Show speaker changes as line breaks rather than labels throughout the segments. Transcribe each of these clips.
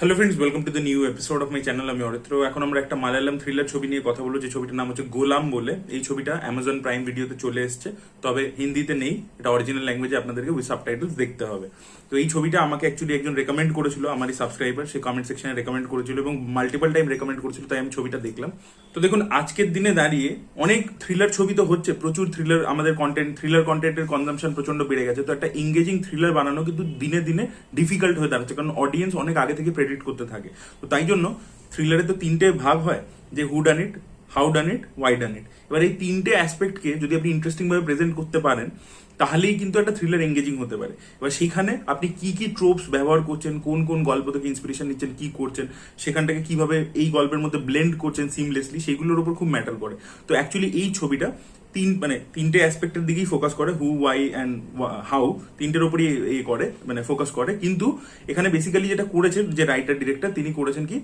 Hello friends welcome to the new episode of my channel আমি অরিত্র এখন আমরা একটা মালায়ালাম থ্রিলার ছবি নিয়ে কথা বলব, যে ছবিটার নাম হচ্ছে গোলাম বলে। এই ছবিটা অ্যামাজন প্রাইম ভিডিওতে চলে এসেছে, তবে হিন্দিতে নেই, এটা অরিজিনাল ল্যাঙ্গুয়েজে আপনাদেরকে উইথ সাবটাইটেলস দেখতে হবে। তো এই ছবিটা আমাকে অ্যাকচুয়ালি একজন রেকমেন্ড করেছিল আমার এই সাবস্ক্রাইবার সে কমেন্ট সেকশনে রেকমেন্ড করেছিল এবং মাল্টিপল টাইম রেকমেন্ড করেছিল, তাই আমি ছবিটা দেখলাম। তো দেখুন, আজকের দিনে দাঁড়িয়ে অনেক থ্রিলার ছবি তো হচ্ছে, প্রচুর থ্রিলার আমাদের কন্টেন্ট থ্রিলার কন্টেন্টের কনজামশন প্রচণ্ড বেড়ে গেছে। তো একটা এঙ্গেজিং থ্রিলার বানানো কিন্তু দিনে দিনে ডিফিকাল্ট হয়ে দাঁড়াচ্ছে, কারণ অডিয়েন্স অনেক আগে থেকে প্রেডিক্ট করতে থাকে। তো তাই জন্য থ্রিলারে তো তিনটে ভাগ হয়, যে হু ডান it how done it Y ডান ইট এবার এই তিনটে অ্যাসপেক্টকে যদি আপনি ইন্টারেস্টিং ভাবে প্রেজেন্ট করতে পারেন, তাহলেই কিন্তু একটা থ্রিলার এঙ্গেজিং হতে পারে। এবার সেখানে আপনি কি কি ট্রোপস ব্যবহার করছেন, কোন কোন গল্প থেকে ইন্সপিরেশন নিচ্ছেন, কি করছেন, সেখানটাকে কীভাবে এই গল্পের মধ্যে ব্লেন্ড করছেন সিমলেসলি সেগুলোর উপর খুব ম্যাটার করে। তো অ্যাকচুয়ালি এই ছবিটা তিন মানে তিনটে অ্যাসপেক্টের দিকেই ফোকাস করে হু ওয়াই অ্যান্ড হাউ তিনটের উপরই এ করে মানে ফোকাস করে। কিন্তু এখানে বেসিক্যালি যেটা করেছেন, যে রাইটার ডিরেক্টর তিনি করেছেন কি?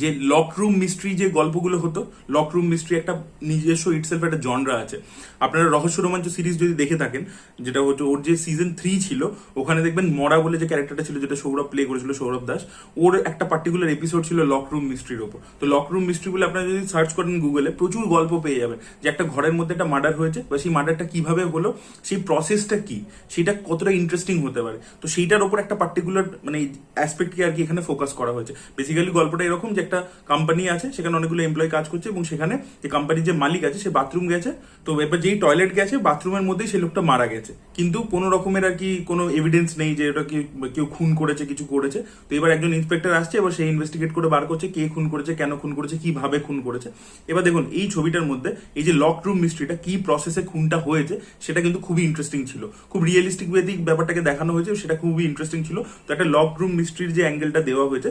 যে লকরুম মিস্ট্রি যে গল্পগুলো হতো লকরুম মিস্ট্রি একটা নিজস্ব ইটসেলফ একটা জনরা আছে। আপনারা রহস্য রোমাঞ্চ সিরিজ যদি দেখে থাকেন, যেটা হচ্ছে ওর যে সিজন থ্রি ছিল, ওখানে দেখবেন মরা বলে যে ক্যারেক্টারটা ছিল, যেটা সৌরভ প্লে করেছিল, সৌরভ দাস, ওর একটা পার্টিকুলার এপিসোড ছিল লক রুম মিস্ট্রির ওপর। তো লক রুম মিস্ট্রি বলে আপনারা যদি সার্চ করেন গুগলে প্রচুর গল্প পেয়ে যাবেন যে একটা ঘরের মধ্যে একটা মার্ডার হয়েছে, বা সেই মার্ডারটা কীভাবে হলো, সেই প্রসেসটা কি, সেটা কতটা ইন্টারেস্টিং হতে পারে। তো সেইটার ওপর একটা পার্টিকুলার মানে অ্যাসপেক্টকে আর কি এখানে ফোকাস করা হয়েছে। বেসিক্যালি গল্পটা এরকম যে একটা কোম্পানি আছে, সেখানে অনেকগুলো এমপ্লয় কাজ করছে এবং সেখানে যে কোম্পানির যে মালিক আছে, সে বাথরুম গেছে। তো এবার যেই টয়লেট গেছে বাথরুমের মধ্যেই সেই লোকটা মারা গেছে। কিন্তু কোনো রকমের আর কি কোনো এভিডেন্স নেই যে ওটা কি, কেউ খুন করেছে, কিছু করেছে। তো এবার একজন ইন্সপেক্টর আসছে, এবার সেই ইনভেস্টিগেট করে বার করছে কে খুন করেছে, কেন খুন করেছে, কীভাবে খুন করেছে। এবার দেখুন, এই ছবিটার মধ্যে এই যে লক রুম মিস্ট্রিটা কি প্রসেসে খুনটা হয়েছে, সেটা কিন্তু খুবই ইন্টারেস্টিং ছিল। খুব রিয়েলিস্টিক ওয়েদিক ব্যাপারটাকে দেখানো হয়েছে, সেটা খুবই ইন্টারেস্টিং ছিল। তো একটা লক রুম মিস্ট্রির যে অ্যাঙ্গেলটা দেওয়া হয়েছে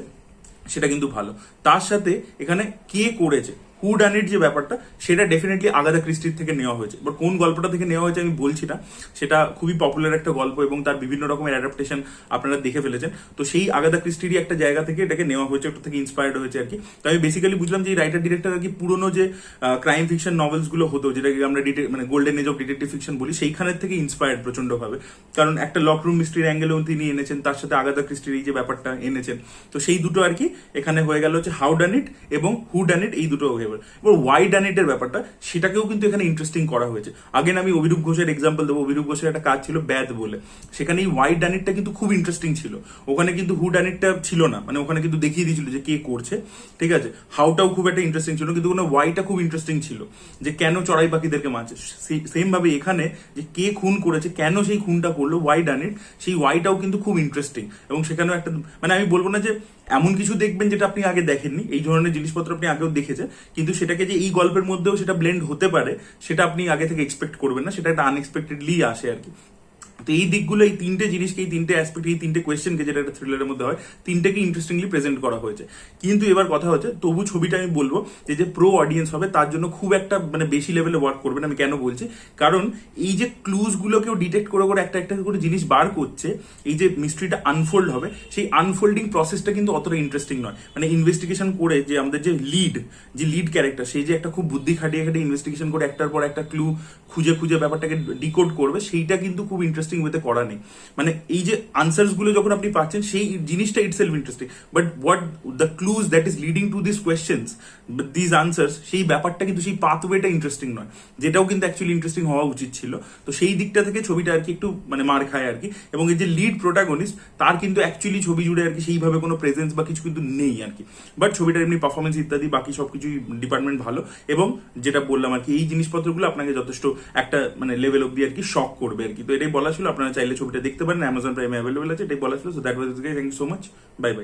সেটা কিন্তু ভালো। তার সাথে এখানে কে করেছে? হু ডান ইট যে ব্যাপারটা, সেটা ডেফিনেটলি আগাদা ক্রিস্টির থেকে নেওয়া হয়েছে। বাট কোন গল্পটা থেকে নেওয়া হয়েছে আমি বলছি না। সেটা খুবই পপুলার একটা গল্প এবং তার বিভিন্ন রকমের অ্যাডাপ্টেশন আপনারা দেখে ফেলেছেন। তো সেই আগাদা ক্রিস্টিরই একটা জায়গা থেকে এটাকে নেওয়া হয়েছে, ওটা থেকে ইন্সপায়ার্ড হয়েছে আর কি। তো আমি বেসিক্যালি বুঝলাম যে এই রাইটার ডিরেক্টর আর কি পুরোনো যে ক্রাইম ফিকশন নভেলসগুলো হতো, যেটাকে আমরা মানে golden age of detective fiction বলি, সেইখানের থেকে ইন্সপায়ার্ড প্রচন্ডভাবে কারণ একটা লক রুম মিস্ট্রির অ্যাঙ্গেলেও তিনি এনেছেন, তার সাথে আগাদা ক্রিস্টির এই যে ব্যাপারটা এনেছেন। তো সেই দুটো আর কি এখানে হয়ে গেল হচ্ছে হাউ ডান ইট এবং হু ডান ইট এই দুটো গেল এবার ওয়াই ডান ব্যাপারটা, সেটাকেও কিন্তু এখানে ইন্টারেস্টিং করা হয়েছে। আগে আমি অভিরূপ ঘোষের এক্সাম্পল দেবো। অভিরূপ ঘোষের একটা কাজ ছিল ব্যাদ বলে। সেখানে এই ওয়াই ডান ইটটা কিন্তু খুব ইন্টারেস্টিং ছিল। ওখানে কিন্তু হু ডান ইটটা ছিল না। মানে ওখানে কিন্তু দেখিয়ে দিয়েছিল যে কে করছে। ঠিক আছে? হাউটাও খুব একটা ইন্টারেস্টিং ছিল, কিন্তু ওখানে ওয়াইটা খুব ইন্টারেস্টিং ছিল। যে কেন চড়াই পাখিদেরকে মারছে? সেম ভাবে এখানে যে কে খুন করেছে, কেন সেই খুনটা করল ওয়াই ডান ইট সেই ওয়াইটাও কিন্তু খুব ইন্টারেস্টিং এবং সেখানেও একটা মানে আমি বলব না যে এমন কিছু দেখবেন যেটা আপনি আগে দেখেননি। এই ধরনের জিনিসপত্র আপনি আগেও দেখেছে কিন্তু সেটাকে যে এই গল্পের মধ্যেও সেটা ব্লেন্ড হতে পারে, সেটা আপনি আগে থেকে এক্সপেক্ট করবেন না। সেটা একটা আনএক্সপেক্টেডলি আসে আর কি। তো এই দিকগুলো, এই তিনটে জিনিসকে, এই তিনটে অ্যাসপেক্ট এই তিনটে কোয়েশ্চেনকে যেটা একটা থ্রিলারের মধ্যে হয়, তিনটেকে ইন্টারেস্টিংলি প্রেজেন্ট করা হয়েছে। কিন্তু এবার কথা হচ্ছে, তবু ছবিটা আমি বলব যে যে প্রো অডিয়েন্স হবে, তার জন্য খুব একটা মানে বেশি লেভেলে ওয়ার্ক করবে না, আমি কেন বলছি? কারণ এই যে ক্লুজগুলোকেও ডিটেক্ট করে করে একটা একটা করে জিনিস বার করছে, এই যে মিস্ট্রিটা আনফোল্ড হবে, সেই আনফোল্ডিং প্রসেসটা কিন্তু অতটা ইন্টারেস্টিং নয়। মানে ইনভেস্টিগেশন করে যে আমাদের যে লিড যে লিড ক্যারেক্টার সেই যে একটা খুব বুদ্ধি খাটিয়ে খাটিয়ে ইনভেস্টিগেশন করে, একটার পর একটা ক্লু খুঁজে খুঁজে ব্যাপারটাকে ডিকোড করবে, সেইটা কিন্তু খুব ইন্টারেস্টিং ওয়েতে করা নেই। মানে এই যে আনসার্সগুলো যখন আপনি পাচ্ছেন, সেই জিনিসটা itself interesting but what the clues that is leading to this questions this answers সেই ব্যাপারটা কিন্তু সেই পাথওয়েটা ইন্টারেস্টিং নয়। যেটাও কিন্তু অ্যাকচুয়ালি ইন্টারেস্টিং হওয়া উচিত ছিল। তো সেই দিকটা থেকে ছবিটা আর কি একটু মানে মার খায় আর কি। এবং এই যে লিড প্রোটাগনিস্ট তার কিন্তু অ্যাকচুয়ালি ছবি জুড়ে আর কি সেইভাবে কোনো প্রেজেন্স বা কিছু কিন্তু নেই আর কি। বাট ছবিটার এমনি পারফরমেন্স ইত্যাদি, বাকি সবকিছুই ডিপার্টমেন্ট ভালো। এবং যেটা বললাম আর কি, এই জিনিসপত্রগুলো আপনাকে যথেষ্ট একটা মানে লেভেল অব্দি আর কি শক করবে আর কি। তো এটাই বলা ছিল, আপনারা চাইলে ছবিটা দেখতে পারেন অ্যামাজন প্রাইমে অ্যাভেলেবেল আছে, এটাই বলা ছিল so that was thank you so much bye bye